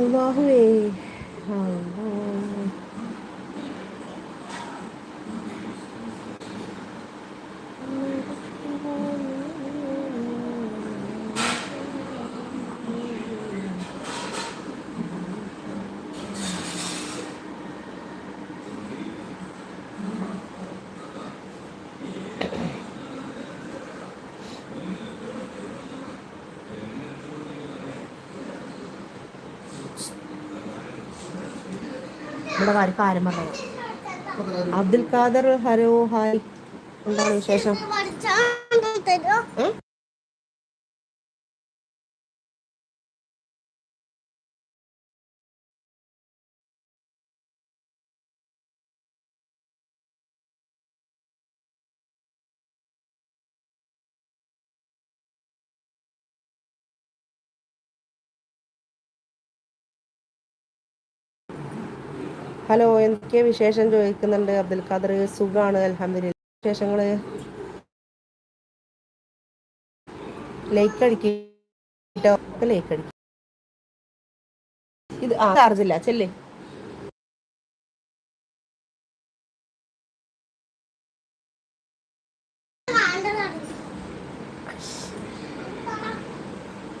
അള്ളാഹുവേ അല്ലാഹ്. നമ്മുടെ കാര്യം കാര്യം പറഞ്ഞു അബ്ദുൽ ഖാദർ ഹരോ ഹായ് എന്താണ് വിശേഷം? ഹലോ എനിക്ക് വിശേഷം? ചോദിക്കുന്നുണ്ട് അബ്ദുൽ ഖാദർ. സുഖാണ് അലഹമില്ല വിശേഷങ്ങൾ? ലൈക്ക് അടിക്കോ ലൈക്ക് അടിക്കും ഇത് ആ ചാർജ് ഇല്ല. ചെല്ലേ.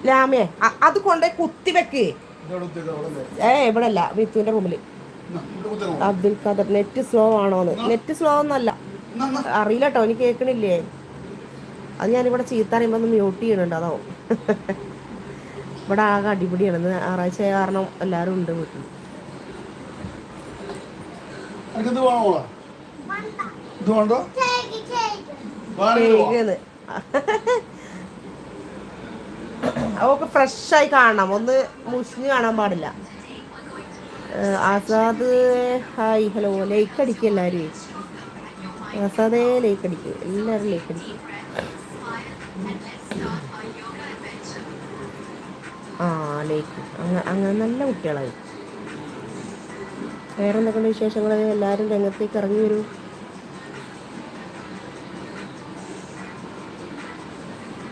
ലാമിയെ അത് കൊണ്ടേ കുത്തിവെക്ക് ഏ ഇവിടെ അല്ല വിത്തുവിന്റെ റൂമിൽ. അബ്ദുൽ ഖാദർ നെറ്റ് സ്ലോ ആണോന്ന്. നെറ്റ് സ്ലോ ഒന്നല്ല. അറിയില്ല കേട്ടോ എനിക്ക് കേൾക്കണില്ലേ? അത് ഞാനിവിടെ ചീത്ത അറിയുമ്പോൾ ഒന്ന് മ്യൂട്ട് ചെയ്യണുണ്ട് അതാവും. ഇവിടെ ആകെ അടിപൊളിയാണ് ഇന്ന് ഞായറാഴ്ച കാരണം എല്ലാവരും ഉണ്ട് വീട്ടിൽ അവക്ക് ഫ്രഷായി കാണണം. ഒന്ന് മുഷിഞ്ഞ് കാണാൻ പാടില്ല. ആസാദ് ഹായ് ഹലോ ലൈക്ക് അടിക്കുക എല്ലാവരും ആസാദേ ലൈക്ക് അടിക്കുക എല്ലാവരും ലൈക്ക് അടിക്കുക ആ ലൈക്ക് അങ്ങനെ അങ്ങനെ നല്ല കുട്ടികളായി. വേറെ എന്തൊക്കെയുണ്ട് വിശേഷങ്ങൾ എല്ലാവരും രംഗത്തേക്ക് ഇറങ്ങി വരൂ.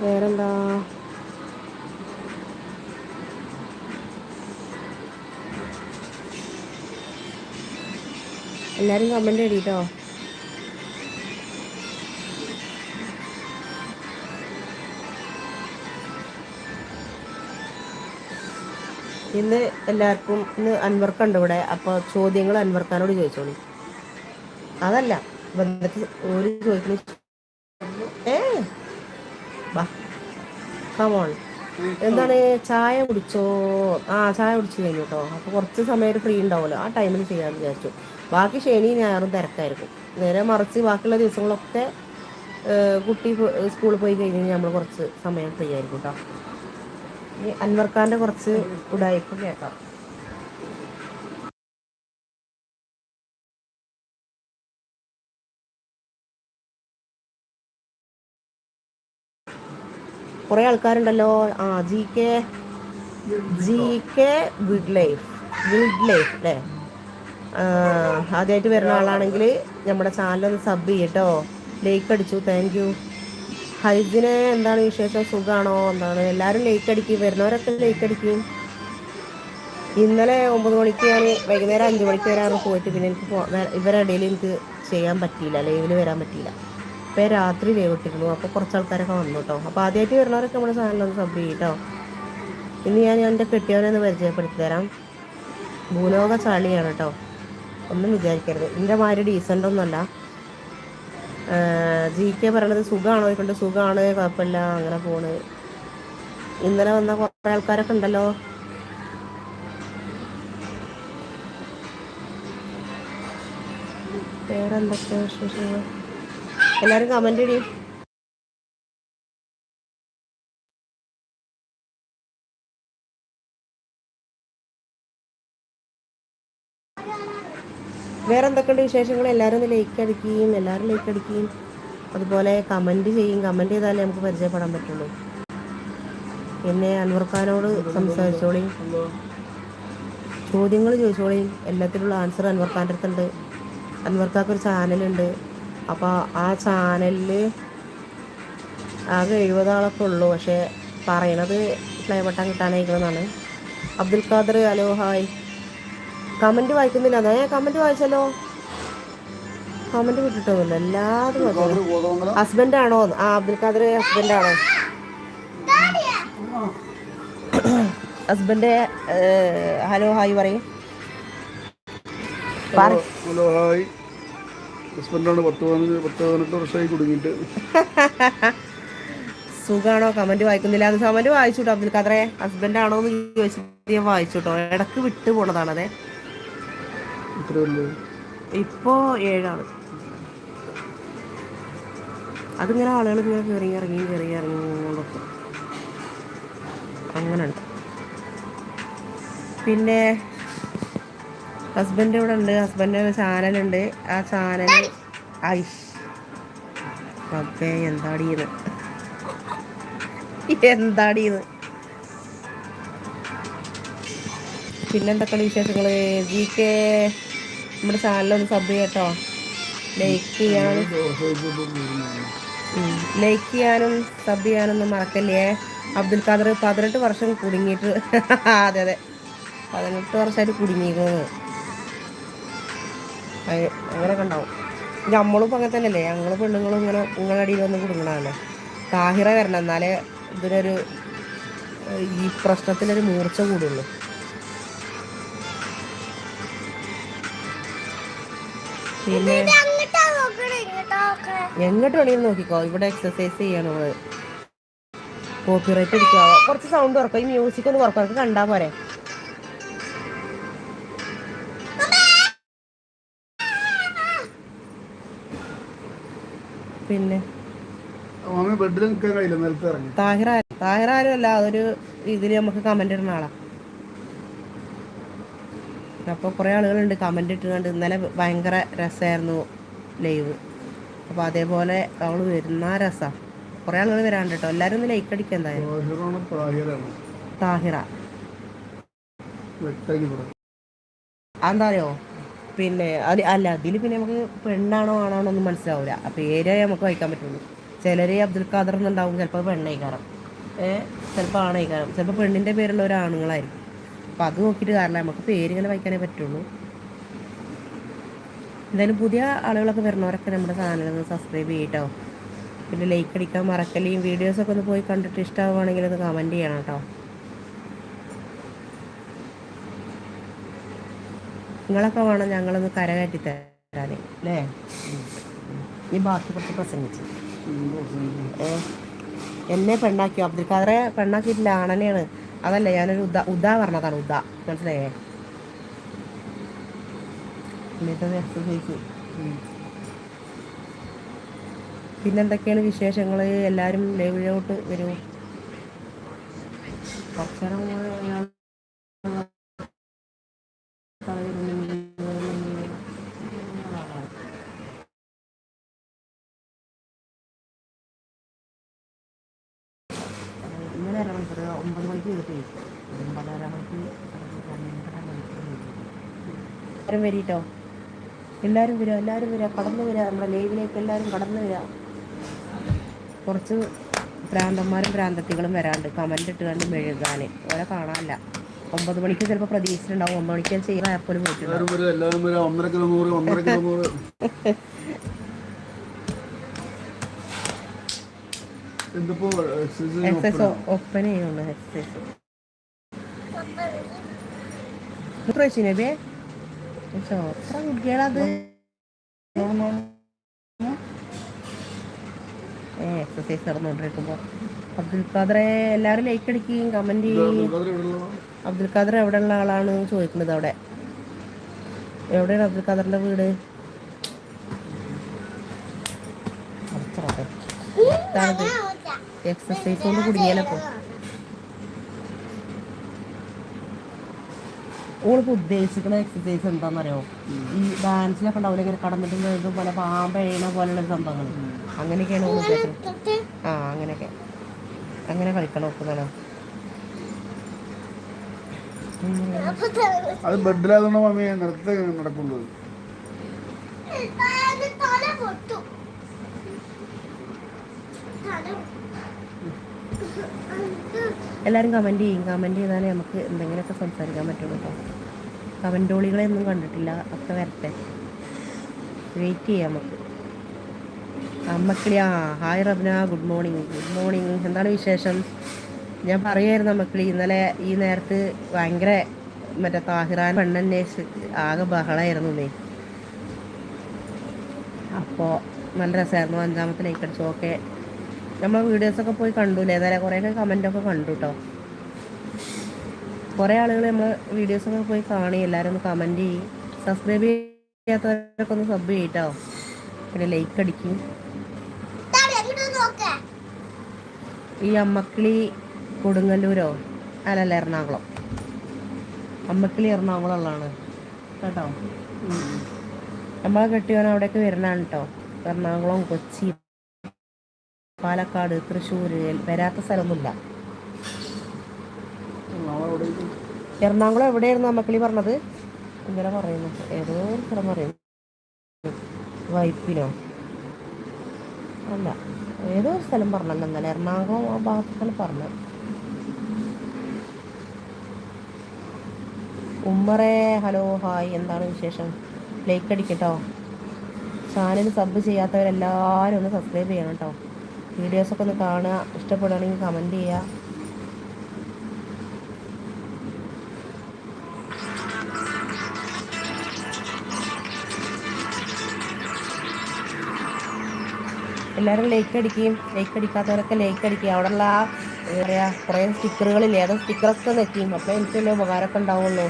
വേറെന്താ? എല്ലാരും കമന്റ് എഴുതിട്ടോ ഇന്ന് എല്ലാവർക്കും ഇന്ന് അൻവർക്കുണ്ട് ഇവിടെ. അപ്പോൾ ചോദ്യങ്ങൾ അൻവർക്കാനോട് ചോദിച്ചോളി. അതല്ല ബന്ധത്തിൽ ഒരു ചോദിക്കുന്ന ഏ? വാ കമോൺ എന്താണ് ചായ കുടിച്ചോ? ആ ചായ കുടിച്ചു കഴിഞ്ഞു കേട്ടോ അപ്പോൾ കുറച്ച് സമയം ഫ്രീ ഉണ്ടാവുമല്ലോ. ആ ടൈമിൽ ചെയ്യാമെന്ന് വിചാരിച്ചു. ബാക്കി ശനി ഞായറും തിരക്കായിരിക്കും. നേരെ മറിച്ച് ബാക്കിയുള്ള ദിവസങ്ങളൊക്കെ കുട്ടി സ്കൂളിൽ പോയി കഴിഞ്ഞ് കഴിഞ്ഞാൽ നമ്മൾ കുറച്ച് സമയം ഫ്രീ ആയിരിക്കും കേട്ടോ ഇനി അൻവർഖാന്റെ കുറച്ച് ഉടായ്പ കേൾക്കാം. കുറെ ആൾക്കാരുണ്ടല്ലോ. ആ G K G K good life good life അല്ലേ ആദ്യമായിട്ട് വരുന്ന ആളാണെങ്കിൽ നമ്മുടെ ഒന്ന് സബ് ചെയ്യട്ടോ. ലൈക്ക് അടിച്ചു താങ്ക് യു ഹൈജിന് എന്താണ് വിശേഷം? സുഖമാണോ എന്താണ്? എല്ലാവരും ലൈക്ക് അടിക്കും. വരുന്നവരൊക്കെ ലൈക്ക് അടിക്കും. ഇന്നലെ ഒമ്പത് മണിക്ക് ഞാൻ വൈകുന്നേരം അഞ്ച് മണിക്ക് വരാറ് പോയിട്ട് പിന്നെ എനിക്ക് ഇവരുടെ ഇടയിൽ എനിക്ക് ചെയ്യാൻ പറ്റിയില്ല. ലൈവിൽ വരാൻ പറ്റിയില്ല. ഞാൻ രാത്രി വേവിട്ടിരുന്നു അപ്പോൾ കുറച്ച് ആൾക്കാരൊക്കെ വന്നു കേട്ടോ അപ്പോൾ ആദ്യമായിട്ട് വരുന്നവരൊക്കെ നമ്മുടെ ചാനലൊന്ന് സബ് ചെയ്യട്ടോ ഇന്ന് ഞാൻ എന്റെ കെട്ടിയവനെ ഒന്ന് പരിചയപ്പെടുത്തി തരാം. ഭൂലോക ചാളിയാണ് കേട്ടോ ഒന്നും വിചാരിക്കരുത്. എന്റെ മാതിരി ഡീസന്റ് ഒന്നുമല്ല. ജി കെ പറയണത് സുഖമാണോ കൊണ്ട് സുഖമാണ് കുഴപ്പമില്ല അങ്ങനെ പോണ്. ഇന്നലെ വന്ന കുറേ ആൾക്കാരൊക്കെ ഉണ്ടല്ലോ. വേറെ എന്തൊക്കെയാ വിശേഷങ്ങൾ? എല്ലാവരും കമന്റ് ഇടി. വേറെ എന്തൊക്കെയുണ്ട് വിശേഷങ്ങൾ? എല്ലാവരും ഒന്ന് ലൈക്ക് അടിക്കുകയും എല്ലാവരും ലൈക്ക് അടിക്കുകയും അതുപോലെ കമന്റ് ചെയ്യും. കമന്റ് ചെയ്താലേ നമുക്ക് പരിചയപ്പെടാൻ പറ്റുള്ളൂ. പിന്നെ അൻവർക്കാനോട് സംസാരിച്ചോളി. ചോദ്യങ്ങൾ ചോദിച്ചോളി. എല്ലാത്തിനുള്ള ആൻസർ അൻവർഖാന്റെ അടുത്തുണ്ട്. അൻവർക്കാക്കൊരു ചാനലുണ്ട് അപ്പോൾ ആ ചാനലിൽ ആകെ എഴുപതാളൊക്കെ ഉള്ളൂ. പക്ഷേ പറയണത് play button കിട്ടാനായിരിക്കണമെന്നാണ് Abdul Khader hello hi. Comment വായിക്കുന്നില്ല. അതാ ഞാൻ കമന്റ് വായിച്ചല്ലോ. കമന്റ് വിട്ടിട്ടൊന്നുമില്ല. എല്ലാതും ഹസ്ബൻഡാണോ ആ അബ്ദുൽ ഖാദർ ഹസ്ബൻഡാണോ ഹസ്ബൻഡ് ഹലോ ഹായ് പറയും. പറ ഹലോ ഹായ്. ഹസ്ബൻഡാണ് പത്ത് പതിനഞ്ച് പത്ത് പതിനെട്ട് വർഷമായി കുടുങ്ങിയിട്ട്. സുഖാണോ? കമന്റ് വായിക്കുന്നില്ല. അത് കമന്റ് വായിച്ചു കേട്ടോ അബ്ദുൽ ഖാദറെ ഹസ്ബൻഡ് ആണോ എന്ന് ചോദിച്ചിട്ട് ഞാൻ വായിച്ചു കേട്ടോ ഇടയ്ക്ക് വിട്ടു പോണതാണ് അതെ ഇപ്പോ ഏഴാണ്. അതിങ്ങനെ ആളുകൾ ഇങ്ങനെ കയറി ഇറങ്ങി കയറി ഇറങ്ങി അങ്ങനെയാണ്. അങ്ങനെ പിന്നെ ഹസ്ബൻഡ് ഇവിടെ ഉണ്ട്. ഹസ്ബൻഡിന് ചാനലുണ്ട്. ആ ചാനൽ ഐഷ്. റബ്ബേ എന്താടീന്ന് എന്താടീന്ന് പിന്നെന്തൊക്കെയാണ് വിശേഷങ്ങൾ? ജി കെ നമ്മുടെ ചാനലൊന്ന് സബ് ചെയ്യട്ടോ. ലൈക്ക് ചെയ്യാനും. ലൈക്ക് ചെയ്യാനും സബ് ചെയ്യാനൊന്നും മറക്കല്ലേ? അബ്ദുൽ ഖാദർ പതിനെട്ട് വർഷം കുടുങ്ങിയിട്ട് അതെ അതെ. പതിനെട്ട് വർഷമായിട്ട് കുടുങ്ങിയിരിക്കുന്നത് അങ്ങനെയൊക്കെ ഉണ്ടാവും. നമ്മളും അങ്ങനെ തന്നെയല്ലേ ഞങ്ങൾ പെണ്ണുങ്ങളും ഇങ്ങനെ നിങ്ങളുടെ അടിയിൽ വന്ന് കുടുങ്ങണമല്ലേ താഹിറ വരണം. എന്നാലേ ഇതിനൊരു ഈ പ്രശ്നത്തിനൊരു മൂർച്ച കൂടുള്ളൂ. പിന്നെ എങ്ങോട്ട് വേണമെങ്കിലും നോക്കിക്കോ. ഇവിടെ എക്സസൈസ് ചെയ്യണം നമ്മൾ. കോപ്പിറൈറ്റ് അടിക്കുക കുറച്ച് സൗണ്ട് ഉറക്കും ഈ മ്യൂസിക് ഒന്ന് കുറക്കാം കണ്ടാൽ കണ്ടാ പോരെ. പിന്നെ? ബെഡിൽ നിൽക്കാൻ കഴിയില്ല നിലത്ത് ഇറങ്ങി. താഹിറ താഹിറ ആരും അല്ല അതൊരു ഇതിൽ നമുക്ക് കമന്റ് ഇടുന്ന ആളാ. അപ്പോൾ കുറേ ആളുകളുണ്ട് കമന്റ് ഇട്ടുകൊണ്ട് ഇന്നലെ ഭയങ്കര രസമായിരുന്നു ലൈവ് അപ്പോൾ അതേപോലെ അവൾ വരുന്ന രസാ. കുറേ ആളുകൾ വരാണ്ട് കേട്ടോ എല്ലാവരും ഒന്ന് ലൈക്ക് അടിക്കുക എന്തായാലും. താഹിറ. അതെന്താ അറിയോ? പിന്നെ അത് അല്ല അതിൽ പിന്നെ നമുക്ക് പെണ്ണാണോ ആണാണോ ഒന്നും മനസ്സിലാവില്ല ആ പേരേ നമുക്ക് വായിക്കാൻ പറ്റുള്ളൂ. ചിലരെ അബ്ദുൽ ഖാദർ എന്നുണ്ടാവും ചിലപ്പോൾ പെണ്ണയിക്കാരം ഏഹ് ചിലപ്പോൾ ആണയിക്കാരം ചിലപ്പോൾ പെണ്ണിന്റെ പേരുള്ള ഒരു ആണുങ്ങളായിരിക്കും. അപ്പം അത് നോക്കിയിട്ട് കാരണം നമുക്ക് പേരിങ്ങനെ വായിക്കാനേ പറ്റുള്ളൂ. എന്തായാലും പുതിയ ആളുകളൊക്കെ വരുന്നവരൊക്കെ നമ്മുടെ ചാനൽ ഒന്ന് സബ്സ്ക്രൈബ് ചെയ്യട്ടോ. പിന്നെ ലൈക്ക് അടിക്കാൻ മറക്കല്ലേയും വീഡിയോസൊക്കെ ഒന്ന് പോയി കണ്ടിട്ട് ഇഷ്ടമാവുകയാണെങ്കിൽ ഒന്ന് കമന്റ് ചെയ്യണം കേട്ടോ. നിങ്ങളൊക്കെ വേണം ഞങ്ങളൊന്ന് കരകയറ്റി തരാനേ. അല്ലേ ഈ ബാക്കി കുറച്ച് പ്രസംഗിച്ച്. എന്നെ പെണ്ണാക്കിയോ? അബ്ദുൽ ഖാദറെ പെണ്ണാക്കിയിട്ടില്ല. ആണനെയാണ്. അതല്ല ഞാനൊരു ഉദാ ഉദാ പറഞ്ഞതാണ് ഉദാ. മനസ്സിലായേ? എക്സസൈസ് പിന്നെന്തൊക്കെയാണ് വിശേഷങ്ങൾ എല്ലാവരും ലൈവിലോട്ട് വരൂ. കുറച്ച് നേരം കൂടെ ഞാൻ ഇന്നലെ അരമണിക്കൂർ ഒമ്പത് മണിക്ക് കിട്ടി ഒമ്പതര മണിക്ക് രണ്ടര മണിക്കൂർ എല്ലാവരും വരീട്ടോ? എല്ലാവരും വരിക എല്ലാവരും വരിക കടന്നു വരിക നമ്മുടെ ലൈവിലേക്ക് എല്ലാവരും കടന്നു വരിക കുറച്ച് ഭ്രാന്തന്മാരും ഭ്രാന്തത്തികളും വരാണ്ട് കമന്റ് ഇട്ട് കണ്ട് മെഴുകാൻ ഓരെ കാണാനല്ല. ഒമ്പത് മണിക്ക് ചിലപ്പോൾ പ്രതീക്ഷിച്ചിട്ടുണ്ടാവും. ഒമ്പത് മണിക്ക് ചെയ്യാൻ ആപ്പോലും എക്സസൈസ് ഓപ്പൺ ചെയ്യുന്നു എക്സസൈസ് പ്രശ്നബേ എത്ര കുട്ടികളത് ഏ എക്സസൈസ് നടന്നുകൊണ്ടിരിക്കുമ്പോ അബ്ദുൽ ഖാദറെ എല്ലാവരും ലൈക്ക് അടിക്കുകയും കമന്റ് ചെയ്യുകയും അബ്ദുൽ ഖാദർ എവിടെ ഉള്ള ആളാണ് ചോദിക്കുന്നത് അവിടെ? എവിടെയാണ് അബ്ദുൽ ഖാദറിന്റെ വീട്? എക്സസൈസ് കൊണ്ട് കുടുങ്ങിയാലപ്പോ ഓളിപ്പോ ഉദ്ദേശിക്കുന്ന എക്സസൈസ് എന്താണെന്നറിയോ ഈ ഡാൻസിലൊക്കെ ഉണ്ടാവില്ല ഇങ്ങനെ കടന്നിട്ട് ഇങ്ങനെ പോലെ പാമ്പഴണ പോലുള്ള സംഭവങ്ങൾ. അങ്ങനെയൊക്കെയാണ് ഓൾ ഉദ്ദേശിച്ചത് ആ അങ്ങനെയൊക്കെ. അങ്ങനെ കളിക്കണം ഒക്കെ അത് ബെഡിലാകുന്ന മമ്മി നിർത്തി നടക്കുള്ളൂ എല്ലാവരും കമന്റ് ചെയ്യും. കമന്റ് ചെയ്താലേ നമുക്ക് എന്തെങ്കിലുമൊക്കെ സംസാരിക്കാൻ പറ്റുള്ളൂ കേട്ടോ കമന്റോളികളെ ഒന്നും കണ്ടിട്ടില്ല. ഒക്കെ വരട്ടെ. വെയിറ്റ് ചെയ്യാം നമുക്ക്. അമ്മക്കിളിയാ hi Rabna good morning good morning എന്താണ് വിശേഷം? ഞാൻ പറയുമായിരുന്നു അമ്മക്കിളി ഇന്നലെ ഈ നേരത്ത് ഭയങ്കര മറ്റേ താഹിറാൻ പെണ്ണന്വേഷിച്ച് ആകെ ബഹളമായിരുന്നു നീ അപ്പോൾ നല്ല രസമായിരുന്നു. അഞ്ചാമത്തെ ലൈക്ക് അടിച്ചു ഓക്കെ നമ്മൾ വീഡിയോസൊക്കെ പോയി കണ്ടുല്ലേ ഏതായാലും കുറേയൊക്കെ കമന്റൊക്കെ കണ്ടു കേട്ടോ കുറേ ആളുകൾ നമ്മൾ വീഡിയോസൊക്കെ പോയി കാണി. എല്ലാവരും ഒന്ന് കമന്റ് ചെയ്യും. സബ്സ്ക്രൈബ് ചെയ്യാത്തവരൊക്കെ ഒന്ന് സബ് ചെയ്യട്ടോ. പിന്നെ ലൈക്ക് അടിക്കും. ഈ അമ്മക്കിളി കൊടുങ്ങല്ലൂരോ? അല്ലല്ല എറണാകുളം. അമ്മക്കിളി എറണാകുളം ഉള്ളതാണ് കേട്ടോ നമ്മളെ കെട്ടിയവൻ അവിടേക്ക് വരുന്നതാണ് കേട്ടോ എറണാകുളം കൊച്ചി. പാലക്കാട് തൃശ്ശൂർ വരാത്ത സ്ഥലമൊന്നുമില്ല. എറണാകുളം എവിടെയായിരുന്നു അമ്മക്കിളി പറഞ്ഞത്? ഇങ്ങനെ പറയുന്നു. ഏതോ ഒരു സ്ഥലം പറയുന്നു. വൈപ്പിനോ അല്ല ഏതോ ഒരു സ്ഥലം പറഞ്ഞല്ലോ എന്തായാലും എറണാകുളം ആ ഭാഗത്തൊക്കെ പറഞ്ഞു ഉമ്മറേ ഹലോ ഹായ് എന്താണ് വിശേഷം? ലൈക്ക് അടിക്കട്ടോ. ചാനൽ സബ് ചെയ്യാത്തവരെല്ലാവരും ഒന്ന് സബ്സ്ക്രൈബ് ചെയ്യണം കേട്ടോ. വീഡിയോസൊക്കെ ഒന്ന് കാണുക. ഇഷ്ടപ്പെടുകയാണെങ്കിൽ കമന്റ് ചെയ്യുക. എല്ലാവരും ലൈക്ക് അടിക്കുകയും ലൈക്ക് അടിക്കാത്തവരൊക്കെ ലൈക്ക് അടിക്കുക. അവിടെയുള്ള ആ പറയുക കുറേ സ്റ്റിക്കറുകളിൽ ഏതോ സ്റ്റിക്കറൊക്കെ നെറ്റിയും. അപ്പോൾ എനിക്ക് വലിയ ഉപകാരമൊക്കെ ഉണ്ടാവുള്ളൂ.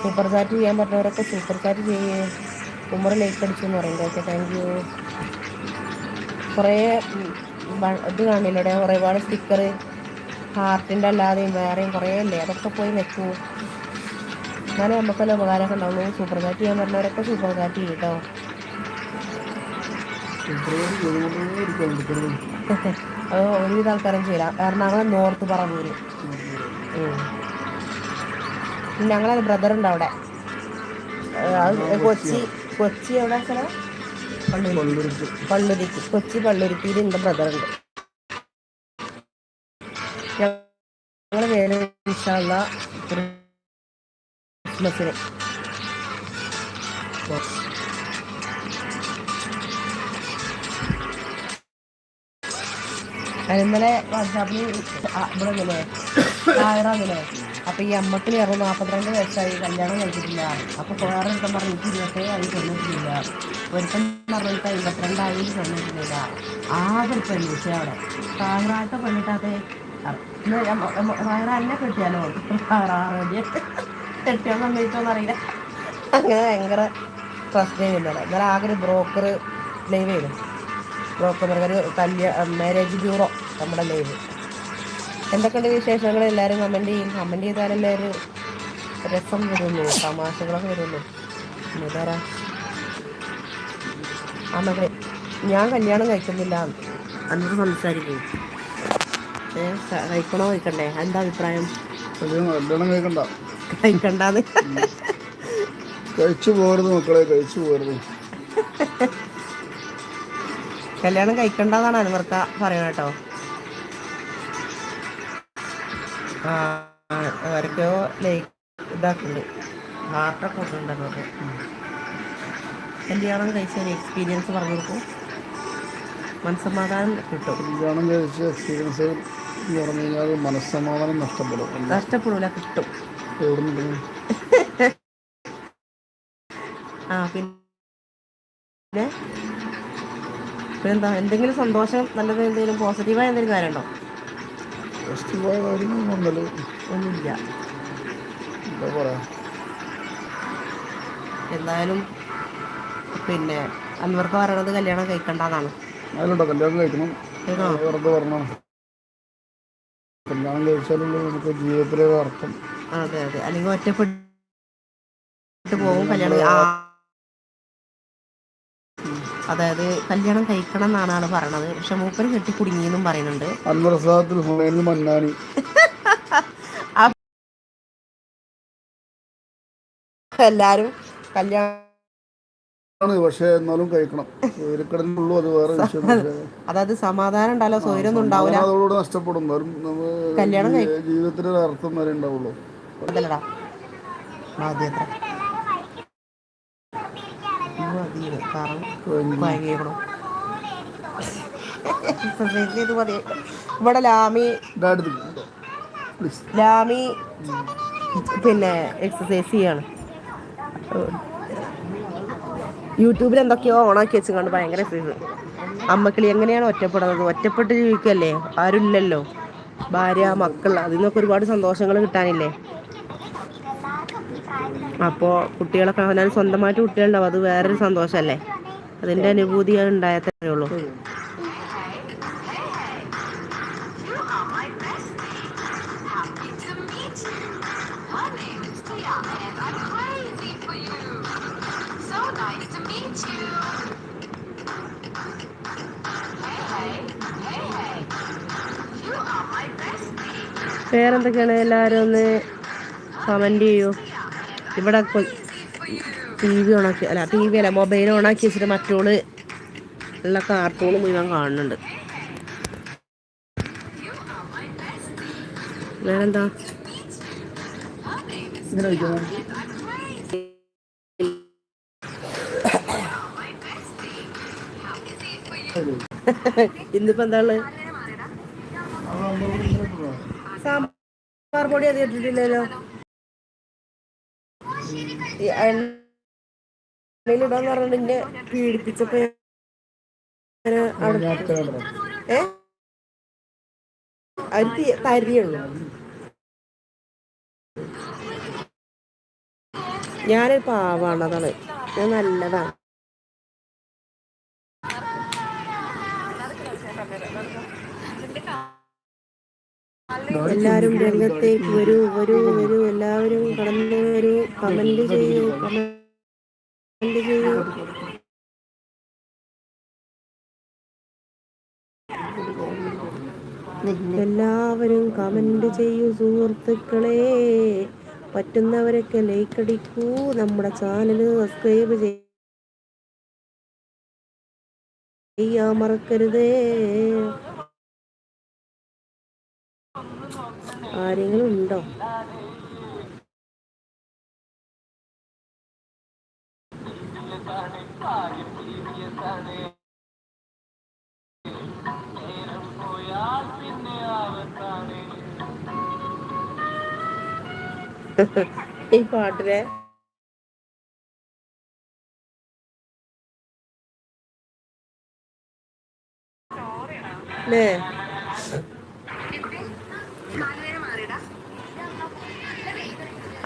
സൂപ്പർ ചാറ്റ് ചെയ്യാൻ പറ്റുന്നവരൊക്കെ സൂപ്പർ ചാറ്റ് ചെയ്യുകയും ഉമ്മർ ലൈക്ക് അടിച്ചു എന്ന് പറയുന്നത്. ഓക്കെ താങ്ക് യു കുറേ ഇത് കാണില്ല ഇവിടെ ഒരുപാട് സ്റ്റിക്കർ ഹാർട്ടിന്റെ അല്ലാതെയും വേറെയും കുറേ അല്ലേ? അതൊക്കെ പോയി വെക്കൂ എന്നാലും നമുക്കല്ല ഉപകാരമൊക്കെ ഉണ്ടാവുള്ളൂ. സൂപ്പർ ചാറ്റ് ചെയ്യാൻ പറഞ്ഞവരൊക്കെ സൂപ്പർ ചാറ്റ് ചെയ്യും കേട്ടോ. അത് ഒരുവിധ ആൾക്കാരും ചെയ്യില്ല എറണാകുളം നോർത്ത് പറവൂര്. ഞങ്ങളെ ബ്രദർ ഉണ്ട് അവിടെ. കൊച്ചി കൊച്ചി എവിടെ സ്ഥലം? പള്ളുരുത്തി പള്ളുരുത്തി കൊച്ചി പള്ളുരുത്തിയിൽ എന്റെ ബ്രദർ ഉണ്ട്. ഞങ്ങൾ വേറെ ഇൻഷാല്ല ക്രിസ്മസിന്. ഇന്നലെ വാട്സാപ്പിൽ ഇവിടെ ഇങ്ങനെ ആയിറാന്നില്ലേ അപ്പൊ ഈ അമ്മക്കിന് ഇറങ്ങി നാൽപ്പത്തിരണ്ട് വയസ്സായി കല്യാണം കഴിച്ചിട്ടില്ല. അപ്പൊ വേറെ ഒരുത്തം പറഞ്ഞു എനിക്ക് ഇരുപത്തേഴ് ആയി തൊണ്ണൂറ്റില്ല ഒരുത്തം പറഞ്ഞിട്ട് അമ്പത്തിരണ്ടായി തൊണ്ണൂറ്റില്ല ആകെ പെൺകുട്ടി അവിടെ. താങ്കളായിട്ട് പെണ്ണിട്ടാതെ വയറല്ല എന്നെ കെട്ടിയാലോ? താഹറാറേ കെട്ടിയോ സമ്മതിച്ചോന്ന് അറിയില്ല. അങ്ങനെ ഭയങ്കര പ്രശ്നം ചെയ്യുന്നുണ്ട് എന്നാൽ ആകെ ഒരു ബ്രോക്കർ ലൈവ് ചെയ്തു. ബ്രോക്കർ ഒരു കല്യാ മാരേജ് ബ്യൂറോ നമ്മുടെ ലൈവ് എന്തൊക്കെയുണ്ട് വിശേഷങ്ങൾ? എല്ലാവരും കമന്റ് ചെയ്യും. കമന്റ് ചെയ്താലല്ലേ ഒരു രസം വരുള്ളൂ. തമാശകളൊക്കെ വരുള്ളൂ. ഇതാരാ? ആ മകളെ ഞാൻ കല്യാണം കഴിക്കുന്നില്ല. അന്നത് സംസാരിക്കും. കഴിക്കണോ കഴിക്കണ്ടേ? എന്താ അഭിപ്രായം? കല്യാണം കല്യാണം കഴിക്കണ്ട. കഴിക്കണ്ടാന്ന്. കഴിച്ചു പോകരുത് മക്കളെ കഴിച്ചു പോകരുത് കല്യാണം കഴിക്കണ്ടെന്നാണ് അനുവർക്ക പറയണ കേട്ടോ ആ അവരൊക്കെയോ ലൈക്ക് ഇതാക്കുന്നുണ്ട് ഹാർട്ടൊക്കെ കൊണ്ടുണ്ടല്ലോ കല്യാണം കഴിച്ച ഒരു എക്സ്പീരിയൻസ് പറഞ്ഞു കൊടുക്കും. മനസ്സമാധാനം കിട്ടും. കല്യാണം കഴിച്ച എക്സ്പീരിയൻസ് എന്ന് പറഞ്ഞു കഴിഞ്ഞാൽ മനസ്സമാധാനം നഷ്ടപ്പെടും. നഷ്ടപ്പെടില്ല നഷ്ടപ്പെടൂല കിട്ടും. ആ പിന്നെ? പിന്നെന്താ? എന്തെങ്കിലും സന്തോഷം നല്ലത് എന്തെങ്കിലും പോസിറ്റീവായ എന്തെങ്കിലും കാര്യമുണ്ടോ? പോസിറ്റീവായ കാര്യങ്ങളൊന്നും ഉണ്ടല്ലോ ഒന്നുമില്ല. എന്താ പറയാ? എന്തായാലും പിന്നെ അൻവർക്ക് പറയണത് കല്യാണം കഴിക്കണ്ടെന്നാണ്. അതിലുണ്ടോ കല്യാണം കഴിക്കണം. കേൾക്കണോ വെറുതെ പറഞ്ഞോ കല്യാണം കഴിച്ചാലുള്ള നമുക്ക് ജീവിതത്തിലെ അർത്ഥം. അതെ അതെ. അല്ലെങ്കിൽ ഒറ്റപ്പെട്ട് പോകും കല്യാണം. അതായത് കല്യാണം കഴിക്കണം എന്നാണ് ആൾ പറയണത്. പക്ഷെ മൂപ്പര് കെട്ടി കുടുങ്ങിയെന്നും പറയുന്നുണ്ട്. എല്ലാരും കല്യാണം പക്ഷേ എന്നാലും കഴിക്കണം. സൂര്യക്കടലുള്ളൂ അത് വേറെ അതായത് സമാധാനം ഉണ്ടല്ലോ സ്വൈരൊന്നും ഉണ്ടാവില്ല. സമാധാനം അതോടുകൂടെ നഷ്ടപ്പെടും. കല്യാണം ഒരു അർത്ഥം വരെ ഉണ്ടാവുള്ളൂ. അതല്ലടാ മതി അത്ര മതി കാരണം കുഴങ്ങിയേക്കണു എക്സസൈസ് ചെയ്ത് മതി. ഇവിടെ ലാമി ലാമി പിന്നെ എക്സസൈസ് ചെയ്യാണ്. യൂട്യൂബിൽ എന്തൊക്കെയോ ഓണാക്കി വെച്ചുകൊണ്ട് ഭയങ്കര എക്സസൈസ് അമ്മക്കിളി എങ്ങനെയാണ് ഒറ്റപ്പെടുന്നത്? ഒറ്റപ്പെട്ട് ജീവിക്കല്ലേ? ആരുമില്ലല്ലോ. ഭാര്യ മക്കൾ അതിൽ നിന്നൊക്കെ ഒരുപാട് സന്തോഷങ്ങൾ കിട്ടാനില്ലേ? അപ്പോൾ കുട്ടികളൊക്കെ അവനാൻ സ്വന്തമായിട്ട് കുട്ടികളുണ്ടാവും. അത് വേറൊരു സന്തോഷമല്ലേ? അതിന്റെ അനുഭൂതി ഉണ്ടായത്രേ ഉള്ളൂ. വേറെന്തൊക്കെയാണ് എല്ലാവരും ഒന്ന് കമന്റ് ചെയ്യൂ. ഇവിടെ ടി വി ഓണാക്കി അല്ല ടി വി അല്ല മൊബൈൽ ഓണാക്കി വെച്ചിട്ട് മറ്റോൾ ഉള്ള കാർട്ടൂൺ മുഴുവൻ കാണുന്നുണ്ട്. വേറെന്താ? ഇന്നിപ്പോ എന്താ ഉള്ളത് സാമ്പാർ പൊടി അത് ഇട്ടിട്ടില്ലല്ലോ. എണ്ണയിലിടാന്ന് പറഞ്ഞിട്ട് എന്നെ പീഡിപ്പിച്ചപ്പോ ഏ അരി തരിയുള്ളൂ ഞാനൊരു പാവാണ് അതാണ്. ഞാൻ നല്ലതാണ്. എല്ലാരും രംഗത്തേക്ക് വരൂ വരൂ വരൂ. എല്ലാവരും കടന്നു വരൂ. കമന്റ് ചെയ്യൂ കമന്റ് ചെയ്യൂ. എല്ലാവരും കമന്റ് ചെയ്യൂ സുഹൃത്തുക്കളെ. പറ്റുന്നവരൊക്കെ ലൈക്ക് അടിക്കൂ. നമ്മുടെ ചാനൽ സബ്സ്ക്രൈബ് ചെയ്യാൻ മറക്കരുതേ. ആരെങ്കിലും ഉണ്ടോ ഈ പാട്ടിലെ അല്ലേ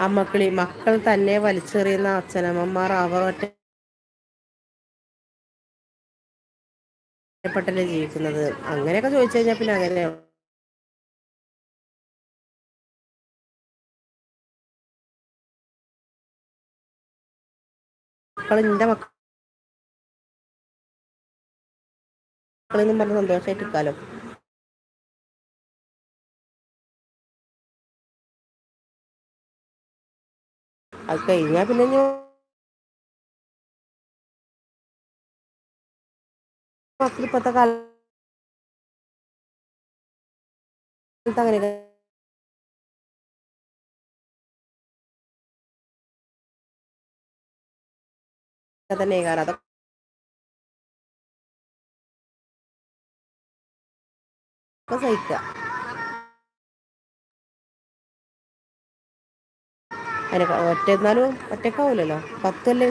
അമ്മക്കളി മക്കൾ തന്നെ വലിച്ചെറിയുന്ന അച്ഛനമ്മമാർ അവർ ഒറ്റപ്പെട്ടല്ലേ ജീവിക്കുന്നത്. അങ്ങനെയൊക്കെ ചോദിച്ചു കഴിഞ്ഞാൽ പിന്നെ അങ്ങനെ മക്കൾ എന്റെ മക്കളെന്നും പറഞ്ഞ് സന്തോഷമായിട്ട് അത് കഴിഞ്ഞാൽ പിന്നെ ഞാൻ മക്കൾ ഇപ്പോഴത്തെ കാലത്ത് അങ്ങനെയൊക്കെ തന്നെ അതൊക്കെ സഹിക്കുക അതിനെ ഒറ്റ എന്നാലും ഒറ്റക്കാവൂലല്ലോ. പത്തല്ലേ